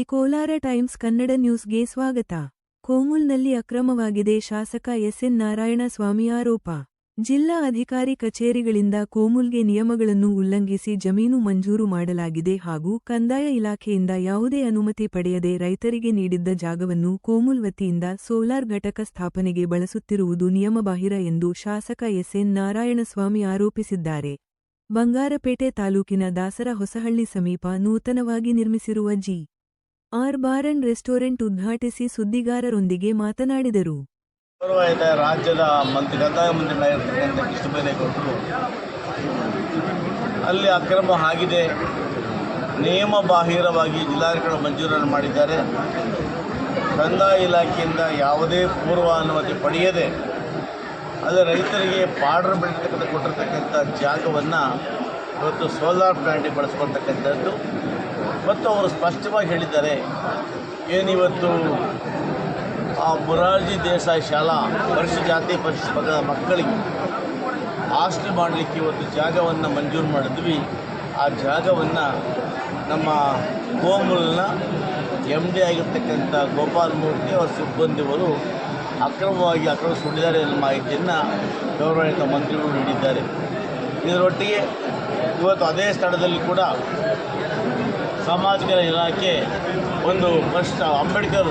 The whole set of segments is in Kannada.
ಕೋಲಾರ ಟೈಮ್ಸ್ ಕನ್ನಡ ನ್ಯೂಸ್ಗೆ ಸ್ವಾಗತ. ಕೋಮುಲ್ನಲ್ಲಿ ಅಕ್ರಮವಾಗಿದೆ ಶಾಸಕ ಎಸ್ಎನ್ ನಾರಾಯಣಸ್ವಾಮಿ ಆರೋಪ. ಜಿಲ್ಲಾ ಅಧಿಕಾರಿ ಕಚೇರಿಗಳಿಂದ ಕೋಮುಲ್ಗೆ ನಿಯಮಗಳನ್ನು ಉಲ್ಲಂಘಿಸಿ ಜಮೀನು ಮಂಜೂರು ಮಾಡಲಾಗಿದೆ ಹಾಗೂ ಕಂದಾಯ ಇಲಾಖೆಯಿಂದ ಯಾವುದೇ ಅನುಮತಿ ಪಡೆಯದೆ ರೈತರಿಗೆ ನೀಡಿದ್ದ ಜಾಗವನ್ನು ಕೋಮುಲ್ ವತಿಯಿಂದ ಸೋಲಾರ್ ಘಟಕ ಸ್ಥಾಪನೆಗೆ ಬಳಸುತ್ತಿರುವುದು ನಿಯಮಬಾಹಿರ ಎಂದು ಶಾಸಕ ಎಸ್ಎನ್ ನಾರಾಯಣಸ್ವಾಮಿ ಆರೋಪಿಸಿದ್ದಾರೆ. ಬಂಗಾರಪೇಟೆ ತಾಲೂಕಿನ ದಾಸರ ಹೊಸಹಳ್ಳಿ ಸಮೀಪ ನೂತನವಾಗಿ ನಿರ್ಮಿಸಿರುವ G. R bar and restaurant ಉದ್ಘಾಟಿಸಿ ಸುದ್ದಿಗಾರರೊಂದಿಗೆ ಮಾತನಾಡಿದರು. ರಾಜ್ಯದ ಮಂತ್ರಿ ಕಂದಾಯ ಮಂತ್ರಿ ಬೈರೇಗೌಡರು ಅಲ್ಲಿ ಅಕ್ರಮ ಆಗಿದೆ. ನಿಯಮ ಬಾಹಿರವಾಗಿ ಜಿಲ್ಲಾಧಿಕಾರಿಗಳು ಮಂಜೂರನ್ನು ಮಾಡಿದ್ದಾರೆ. ಕಂದಾಯ ಇಲಾಖೆಯಿಂದ ಯಾವುದೇ ಪೂರ್ವ ಅನುಮತಿ ಪಡೆಯದೆ ಅಲ್ಲಿ ರೈತರಿಗೆ ಪಾಡ್ರ್ ಬೆಳೀತಕ್ಕಂಥ ಕೊಟ್ಟಿರ್ತಕ್ಕಂಥ ಜಾಗವನ್ನು ಇವತ್ತು ಸೋಲಾರ್ ಪ್ಲಾಂಟಿಗೆ ಬಳಸ್ಕೊಳ್ತಕ್ಕಂಥದ್ದು. ಮತ್ತು ಅವರು ಸ್ಪಷ್ಟವಾಗಿ ಹೇಳಿದ್ದಾರೆ, ಏನಿವತ್ತು ಆ ಮುರಾರ್ಜಿ ದೇಸಾಯಿ ಶಾಲಾ ಪರಿಶಿಷ್ಟ ಜಾತಿ ಪರಿಶಿಷ್ಟ ಪಕ್ಕದ ಮಕ್ಕಳಿಗೆ ಹಾಸ್ಟೆಲ್ ಮಾಡಲಿಕ್ಕೆ ಇವತ್ತು ಜಾಗವನ್ನು ಮಂಜೂರು ಮಾಡಿದ್ವಿ. ಆ ಜಾಗವನ್ನು ನಮ್ಮ ಗೋಮುಲ್ನ ಎಂ ಡಿ ಆಗಿರ್ತಕ್ಕಂಥ ಗೋಪಾಲ್ ಮೂರ್ತಿ ಅವರ ಸಿಬ್ಬಂದಿಯವರು ಅಕ್ರಮವಾಗಿ ಆಕ್ರಮಿಸಿಕೊಂಡಿದ್ದಾರೆ ಎನ್ನುವ ಮಾಹಿತಿಯನ್ನು ಗೌರವಾನ್ವಿತ ಮಂತ್ರಿಗಳು ನೀಡಿದ್ದಾರೆ. ಇದರೊಟ್ಟಿಗೆ ಇವತ್ತು ಅದೇ ಸ್ಥಳದಲ್ಲಿ ಕೂಡ ಸಾಮಾಜಿಕ ಇಲಾಖೆ ಒಂದು ಫಸ್ಟ್ ಅಂಬೇಡ್ಕರ್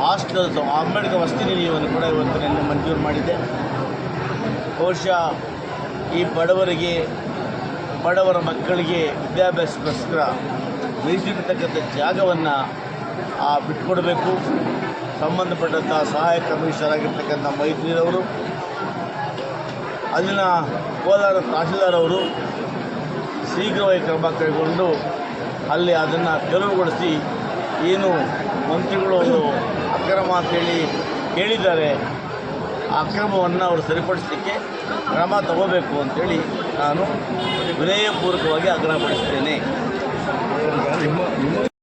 ಹಾಸ್ಟೆಲ್ ಅಂಬೇಡ್ಕರ್ ವಸತಿ ನಿಲಯವನ್ನು ಕೂಡ ಇವತ್ತು ನಿನ್ನೆ ಮಂಜೂರು ಮಾಡಿದೆ ಬಹುಶಃ ಈ ಬಡವರಿಗೆ, ಬಡವರ ಮಕ್ಕಳಿಗೆ ವಿದ್ಯಾಭ್ಯಾಸಕ್ಕೋಸ್ಕರ ಮೀಸಲಿರ್ತಕ್ಕಂಥ ಜಾಗವನ್ನು ಬಿಟ್ಕೊಡಬೇಕು. ಸಂಬಂಧಪಟ್ಟಂಥ ಸಹಾಯಕ ಕಮಿಷನರ್ ಆಗಿರ್ತಕ್ಕಂಥ ಮೈತ್ರಿಯವರು ಅಲ್ಲಿನ ಕೋಲಾರ ತಹಶೀಲ್ದಾರ್ ಅವರು ಶೀಘ್ರವಾಗಿ ಕ್ರಮ ಕೈಗೊಂಡು ಅಲ್ಲಿ ಅದನ್ನು ತೆರವುಗೊಳಿಸಿ ಏನು ಮಂತ್ರಿಗಳು ಒಂದು ಅಕ್ರಮ ಅಂತೇಳಿ ಹೇಳಿದ್ದಾರೆ ಆ ಅಕ್ರಮವನ್ನು ಅವರು ಸರಿಪಡಿಸಲಿಕ್ಕೆ ಕ್ರಮ ತಗೋಬೇಕು ಅಂತೇಳಿ ನಾನು ವಿನಯಪೂರ್ವಕವಾಗಿ ಆಗ್ರಹಪಡಿಸ್ತೇನೆ.